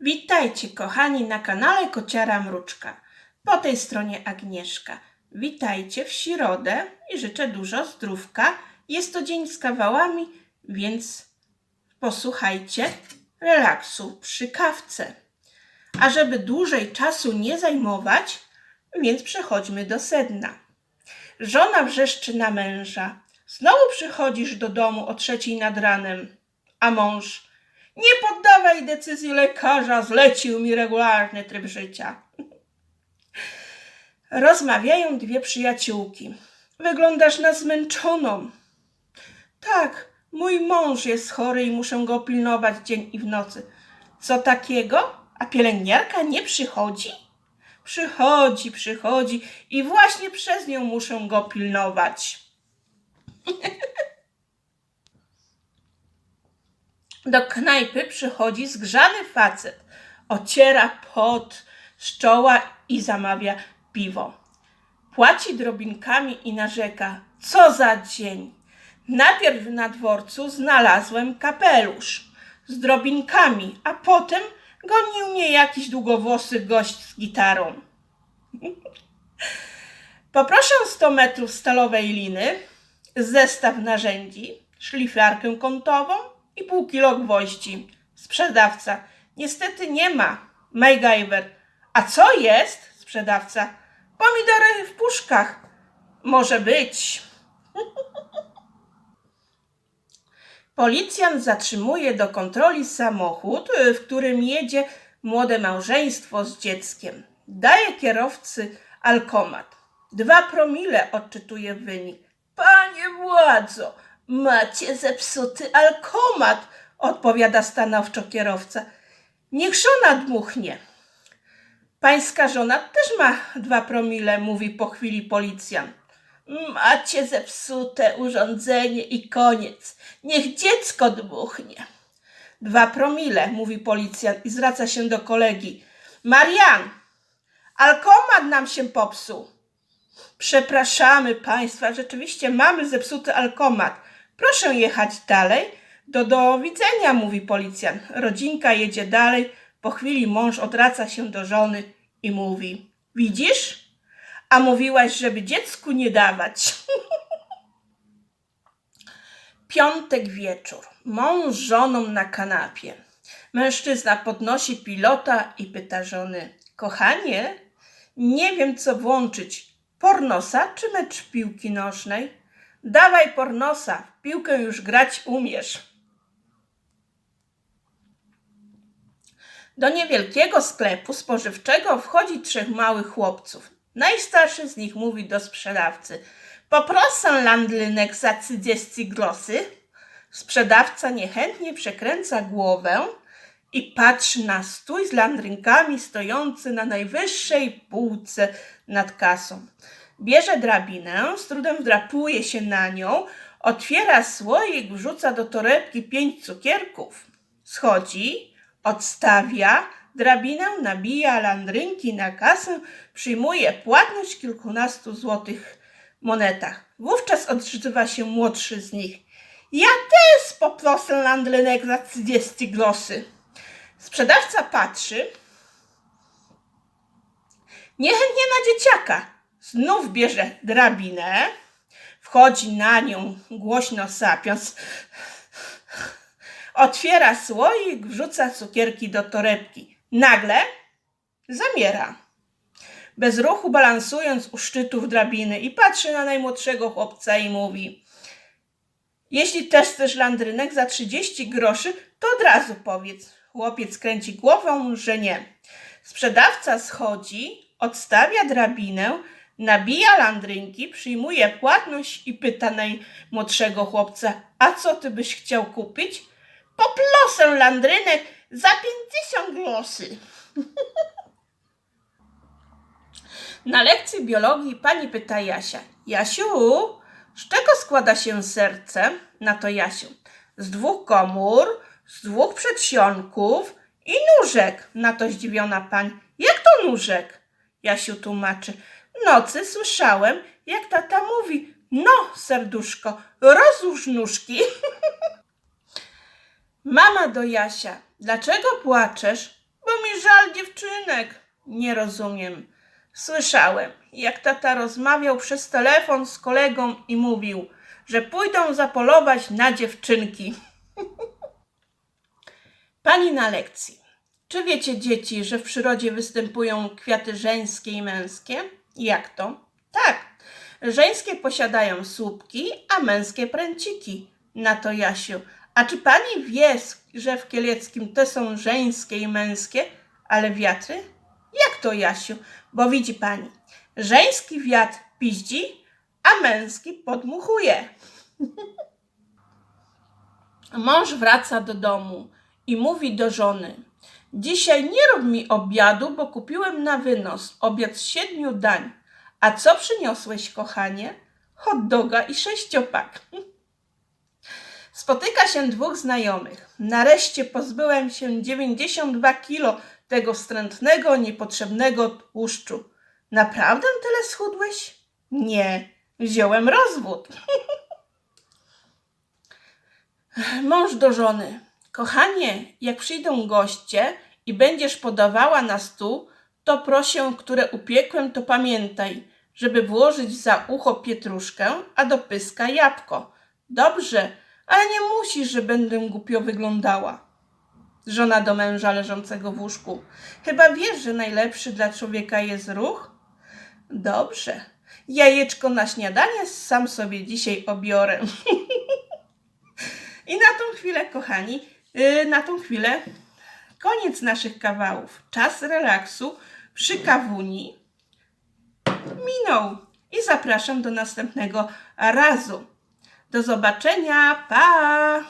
Witajcie kochani na kanale Kociara Mruczka. Po tej stronie Agnieszka. Witajcie w środę i życzę dużo zdrówka. Jest to dzień z kawałami, więc posłuchajcie relaksu przy kawce. A żeby dłużej czasu nie zajmować, więc przechodźmy do sedna. Żona wrzeszczy na męża. Znowu przychodzisz do domu o trzeciej nad ranem, a mąż nie poddawaj decyzji lekarza, zlecił mi regularny tryb życia. Rozmawiają dwie przyjaciółki. Wyglądasz na zmęczoną. Tak, mój mąż jest chory i muszę go pilnować dzień i w nocy. Co takiego? A pielęgniarka nie przychodzi? Przychodzi, przychodzi i właśnie przez nią muszę go pilnować. Do knajpy przychodzi zgrzany facet. Ociera pot z czoła i zamawia piwo. Płaci drobinkami i narzeka. Co za dzień! Najpierw na dworcu znalazłem kapelusz z drobinkami, a potem gonił mnie jakiś długowłosy gość z gitarą. Poproszę 100 metrów stalowej liny, zestaw narzędzi, szliflarkę kątową i pół kilo gwoździ. Sprzedawca. Niestety nie ma. MacGyver. A co jest? Sprzedawca. Pomidory w puszkach. Może być. Policjant zatrzymuje do kontroli samochód, w którym jedzie młode małżeństwo z dzieckiem. Daje kierowcy alkomat. Dwa promile odczytuje wynik. Panie władzo, macie zepsuty alkomat, odpowiada stanowczo kierowca. Niech żona dmuchnie. Pańska żona też ma dwa promile, mówi po chwili policjant. Macie zepsute urządzenie i koniec. Niech dziecko dmuchnie. Dwa promile, mówi policjant i zwraca się do kolegi. Marian, alkomat nam się popsuł. Przepraszamy Państwa, rzeczywiście mamy zepsuty alkomat. Proszę jechać dalej. Do, do widzenia, mówi policjant. Rodzinka jedzie dalej. Po chwili mąż odwraca się do żony i mówi: Widzisz? A mówiłaś, żeby dziecku nie dawać. Piątek wieczór. Mąż z żoną na kanapie. Mężczyzna podnosi pilota i pyta żony: Kochanie, nie wiem co włączyć. Pornosa czy mecz piłki nożnej? Dawaj pornosa, w piłkę już grać umiesz. Do niewielkiego sklepu spożywczego wchodzi trzech małych chłopców. Najstarszy z nich mówi do sprzedawcy: Poproszę landlynek za 30 grosy. Sprzedawca niechętnie przekręca głowę i patrzy na stój z landrynkami stojący na najwyższej półce nad kasą. Bierze drabinę, z trudem wdrapuje się na nią, otwiera słoik, wrzuca do torebki pięć cukierków. Schodzi, odstawia, drabinę nabija landrynki na kasę, przyjmuje płatność w kilkunastu złotych monetach. Wówczas odzywa się młodszy z nich. Ja też poproszę landrynek za 30 grosy. Sprzedawca patrzy, niechętnie na dzieciaka. Znów bierze drabinę, wchodzi na nią głośno sapiąc, otwiera słoik, wrzuca cukierki do torebki. Nagle zamiera. Bez ruchu balansując u szczytów drabiny i patrzy na najmłodszego chłopca i mówi Jeśli też chcesz landrynek za 30 groszy, to od razu powiedz. Chłopiec kręci głową, że nie. Sprzedawca schodzi, odstawia drabinę, nabija landrynki, przyjmuje płatność i pyta najmłodszego chłopca, a co ty byś chciał kupić? Poproszę landrynek za 50 groszy. Na lekcji biologii pani pyta Jasia. Jasiu, z czego składa się serce? Na to Jasiu. Z dwóch komór, z dwóch przedsionków i nóżek. Na to zdziwiona pani. Jak to nóżek? Jasiu tłumaczy. Nocy słyszałem, jak tata mówi. No, serduszko, rozłóż nóżki. Mama do Jasia. Dlaczego płaczesz? bo mi żal dziewczynek. Nie rozumiem. Słyszałem, jak tata rozmawiał przez telefon z kolegą i mówił, że pójdą zapolować na dziewczynki. Pani na lekcji. Czy wiecie, dzieci, że w przyrodzie występują kwiaty żeńskie i męskie? Jak to? Tak. Żeńskie posiadają słupki, a męskie pręciki. Na to Jasiu. A czy pani wie, że w Kieleckim te są żeńskie i męskie, ale wiatry? Jak to, Jasiu? Bo widzi pani, żeński wiatr piździ, a męski podmuchuje. Mąż wraca do domu i mówi do żony: Dzisiaj nie rób mi obiadu, bo kupiłem na wynos obiad z siedmiu dań. A co przyniosłeś, kochanie? Hot doga i sześciopak. Spotyka się dwóch znajomych. Nareszcie pozbyłem się 92 kilo tego wstrętnego, niepotrzebnego tłuszczu. Naprawdę tyle schudłeś? Nie, wziąłem rozwód. Mąż do żony. Kochanie, jak przyjdą goście i będziesz podawała na stół, to prosię, które upiekłem, to pamiętaj, żeby włożyć za ucho pietruszkę, a do pyska jabłko. Dobrze, ale nie musisz, że będę głupio wyglądała. Żona do męża leżącego w łóżku. Chyba wiesz, że najlepszy dla człowieka jest ruch? Dobrze. Jajeczko na śniadanie sam sobie dzisiaj obiorę. I na tą chwilę, kochani, na tą chwilę koniec naszych kawałów. Czas relaksu przy kawuni minął. I zapraszam do następnego razu. Do zobaczenia. Pa!